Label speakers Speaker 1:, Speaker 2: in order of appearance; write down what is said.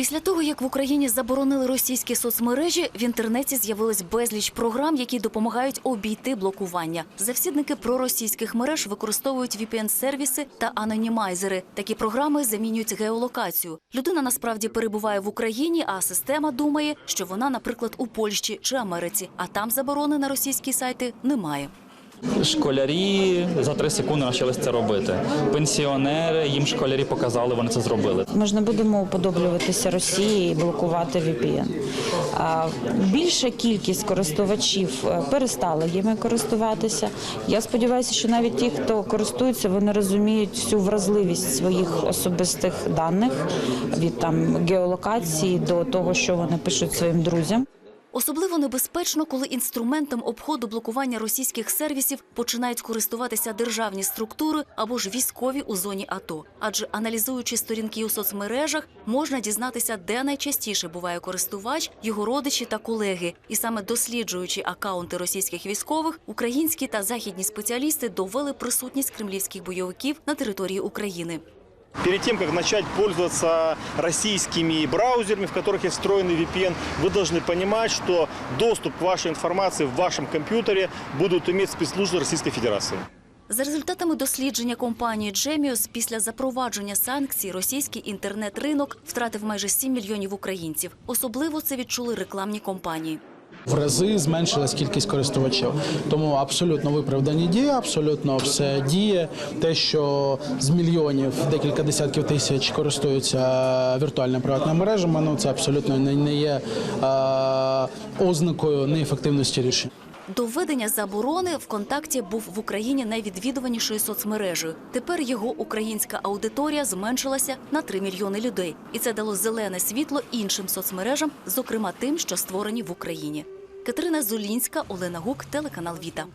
Speaker 1: Після того, як в Україні заборонили російські соцмережі, в інтернеті з'явилось безліч програм, які допомагають обійти блокування. Завсідники проросійських мереж використовують VPN-сервіси та анонімайзери. Такі програми замінюють геолокацію. Людина насправді перебуває в Україні, а система думає, що вона, наприклад, у Польщі чи Америці, а там заборони на російські сайти немає.
Speaker 2: Школярі за три секунди навчились це робити. Пенсіонери їм школярі показали, вони це зробили.
Speaker 3: Ми ж не будемо уподоблюватися Росії і блокувати VPN. Більша кількість користувачів е, перестала їми користуватися. Я сподіваюся, що навіть ті, хто користується, вони розуміють всю вразливість своїх особистих даних від там геолокації до того, що вони пишуть своїм друзям.
Speaker 1: Особливо небезпечно, коли інструментом обходу блокування російських сервісів починають користуватися державні структури або ж військові у зоні АТО. Адже аналізуючи сторінки у соцмережах, можна дізнатися, де найчастіше буває користувач, його родичі та колеги. І саме досліджуючи акаунти російських військових, українські та західні спеціалісти довели присутність кремлівських бойовиків на території України.
Speaker 4: Перед тем, как начать пользоваться российскими браузерами, в которых есть встроенный VPN, вы должны понимать, что доступ к вашей информации в вашем компьютере будут иметь спецслужбы Российской Федерации.
Speaker 1: За результатами дослідження компанії Gemius, після запровадження санкцій російський інтернет-ринок втратив майже 7 мільйонів українців. Особливо це відчули рекламні компанії.
Speaker 5: В рази зменшилась кількість користувачів, тому абсолютно виправдані дії, абсолютно все діє. Те, що з мільйонів декілька десятків тисяч користуються віртуальними приватними мережами, ну це абсолютно не, не є е, ознакою неефективності рішень.
Speaker 1: До введення заборони ВКонтакті був в Україні найвідвідуванішою соцмережею. Тепер його українська аудиторія зменшилася на 3 мільйони людей, і це дало зелене світло іншим соцмережам, зокрема тим, що створені в Україні. Катерина Зулінська, Олена Гук, телеканал Віта.